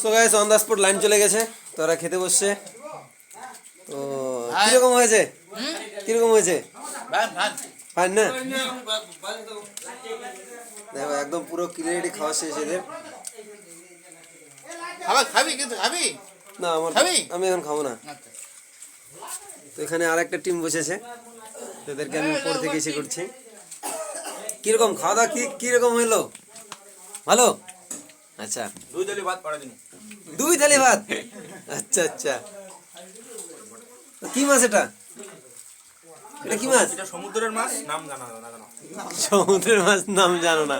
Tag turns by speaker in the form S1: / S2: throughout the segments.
S1: So guys on the spot line চলে গেছে। তোরা খেতে বসছে। তো কীরকম হয়েছে? কীরকম হয়েছে? ফাইন না? দেখো একদম পুরো ক্লিয়ারিটি খাওয়া শেষ এদের।
S2: খাবি কিন্তু খাবি?
S1: না আমার আমি এখন খাব না। তো এখানে আর একটা টিম বসেছে। তাদেরকে আমি উপর থেকে এসে করছি। কীরকম খাওয়া দাওয়া কি কীরকম হইল ভালো? আচ্ছা।
S2: দুই দলি ভাত পড়া দিন।
S1: দুই থালি ভাত? আচ্ছা আচ্ছা। তো কি মাছ এটা? এটা কি মাছ?
S2: এটা সমুদ্রের মাছ নাম জানা না জানো।
S1: সমুদ্রের মাছ নাম জানো না।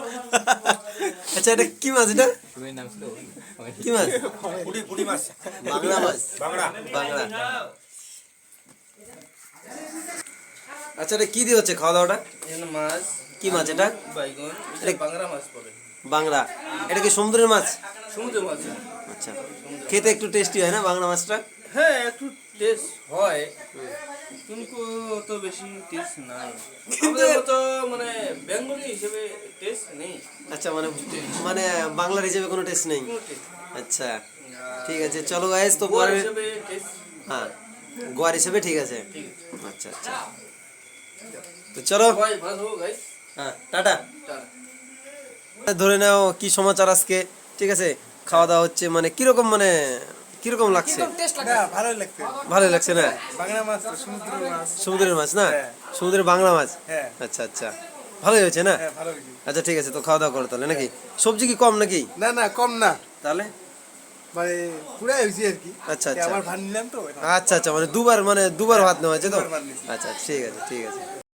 S1: আচ্ছা এটা কি মাছ এটা? কি মাছ?
S2: পুরি পুরি মাছ।
S1: বাংলা মাছ।
S2: বাংলা।
S1: বাংলা। আচ্ছা এটা কি দিয়ে হচ্ছে খাওয়া দাওয়াটা
S3: মাছ
S1: কি মাছ এটা?
S3: বাইগন
S1: এটা-
S3: বাংলা মাছ পড়ে।
S1: বাংলা এটা কি সমুদ্রের মাছ?
S3: সমুদ্র মাছ
S1: আচ্ছা। খেতে একটু টেস্টি হয় না বাংলা মাছটা?
S3: হ্যাঁ একটু টেস্ট হয়। কিন্তু অত বেশি টেস্ট নাই। আমাদের মতো মানে বেঙ্গলি হিসেবে টেস্ট নেই।
S1: আচ্ছা মানে মানে বাংলার হিসেবে কোনো টেস্ট নেই? আচ্ছা ঠিক আছে চলো গাইস তো পরে হ্যাঁ গোয়ার হিসেবে ঠিক আছে। আচ্ছা আচ্ছা। তো চলো। হ্যাঁ টাটা। ধরে নাও কি সমাচার আজকে ঠিক আছে? খাওয়া দাওয়া হচ্ছে মানে কীরকম মানে কীরকম লাগছে?
S4: ভালোই লাগছে।
S1: ভালো লাগছে না?
S4: বাংলা মাছ সমুদ্রের মাছ।
S1: সমুদ্রের মাছ না?
S4: হ্যাঁ।
S1: সমুদ্রের বাংলা মাছ?
S4: হ্যাঁ।
S1: আচ্ছা আচ্ছা। ভালোই হয়েছে না?
S4: হ্যাঁ
S1: আচ্ছা ঠিক আছে তো খাওয়া দাওয়া করো তাহলে নাকি? সবজি কি কম নাকি?
S4: না না কম না।
S1: তাহলে?
S4: মানে পুরাই হয়েছে আর কি
S1: আচ্ছা, আচ্ছা।
S4: আবার ভাত নিলাম তো
S1: আচ্ছা আচ্ছা মানে দুবার মানে দুবার ভাত নেওয়া হয়েছে তো
S4: নিয়েছি।
S1: আচ্ছা ঠিক আছে ঠিক আছে